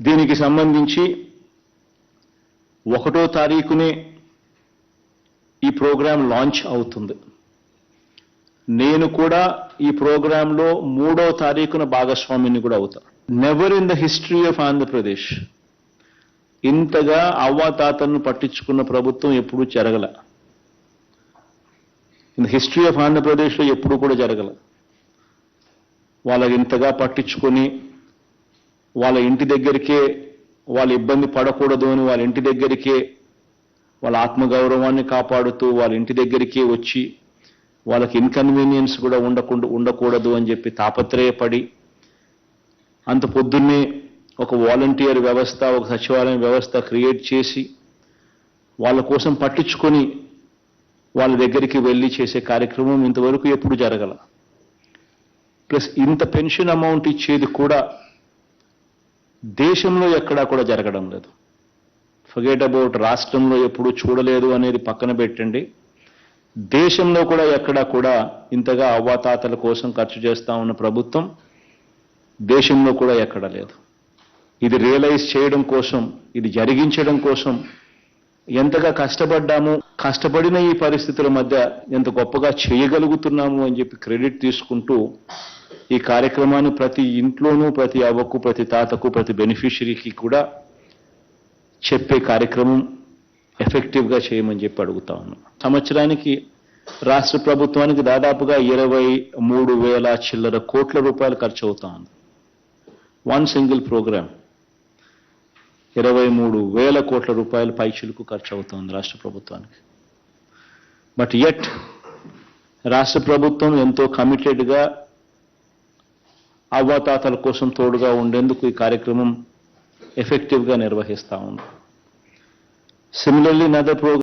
దీనికి సంబంధించి ఒకటో తారీఖునే ఈ ప్రోగ్రాం లాంచ్ అవుతుంది. నేను కూడా ఈ ప్రోగ్రాంలో మూడో తారీఖున భాగస్వామిని కూడా అవుతా. Never in the history of Andhra Pradesh ఇంతగా అవ్వాతాతలను పట్టించుకున్న ప్రభుత్వం ఎప్పుడూ జరగల. ఇన్ హిస్టరీ ఆఫ్ ఆంధ్రప్రదేశ్లో ఎప్పుడు కూడా జరగల. వాళ్ళకి ఇంతగా పట్టించుకొని వాళ్ళ ఇంటి దగ్గరికే వాళ్ళు ఇబ్బంది పడకూడదు అని వాళ్ళ ఇంటి దగ్గరికే వాళ్ళ ఆత్మగౌరవాన్ని కాపాడుతూ వాళ్ళ ఇంటి దగ్గరికే వచ్చి వాళ్ళకి ఇన్కన్వీనియన్స్ కూడా ఉండకుండా ఉండకూడదు అని చెప్పి తాపత్రయపడి అంత పొద్దున్నే ఒక వాలంటీర్ వ్యవస్థ ఒక సచివాలయం వ్యవస్థ క్రియేట్ చేసి వాళ్ళ కోసం పట్టించుకొని వాళ్ళ దగ్గరికి వెళ్ళి చేసే కార్యక్రమం ఇంతవరకు ఎప్పుడు జరగల. ప్లస్ ఇంత పెన్షన్ అమౌంట్ ఇచ్చేది కూడా దేశంలో ఎక్కడా కూడా జరగడం లేదు. ఫగేట్ అబౌట్ రాష్ట్రంలో ఎప్పుడు చూడలేదు అనేది పక్కన పెట్టండి. దేశంలో కూడా ఎక్కడా కూడా ఇంతగా అవ్వాతాతల కోసం ఖర్చు చేస్తా ఉన్న ప్రభుత్వం దేశంలో కూడా ఎక్కడ లేదు. ఇది రియలైజ్ చేయడం కోసం ఇది జరిగించడం కోసం ఎంతగా కష్టపడ్డాము కష్టపడిన ఈ పరిస్థితుల మధ్య ఎంత గొప్పగా చేయగలుగుతున్నాము అని చెప్పి క్రెడిట్ తీసుకుంటూ ఈ కార్యక్రమాన్ని ప్రతి ఇంట్లోనూ ప్రతి అవ్వకు ప్రతి తాతకు ప్రతి బెనిఫిషరీకి కూడా చెప్పే కార్యక్రమం ఎఫెక్టివ్గా చేయమని చెప్పి అడుగుతా ఉన్నాం. సంవత్సరానికి రాష్ట్ర ప్రభుత్వానికి దాదాపుగా ఇరవై మూడు వేల చిల్లర కోట్ల రూపాయలు ఖర్చు అవుతా ఉంది. వన్ సింగిల్ ప్రోగ్రామ్ ఇరవై మూడు వేల కోట్ల రూపాయల పైచులకు ఖర్చు అవుతుంది రాష్ట్ర ప్రభుత్వానికి. బట్ ఎట్ రాష్ట్ర ప్రభుత్వం ఎంతో కమిటెడ్గా అవ్వాతాతల కోసం తోడుగా ఉండేందుకు ఈ కార్యక్రమం ఎఫెక్టివ్గా నిర్వహిస్తా ఉంది. Similarly నదర్ programme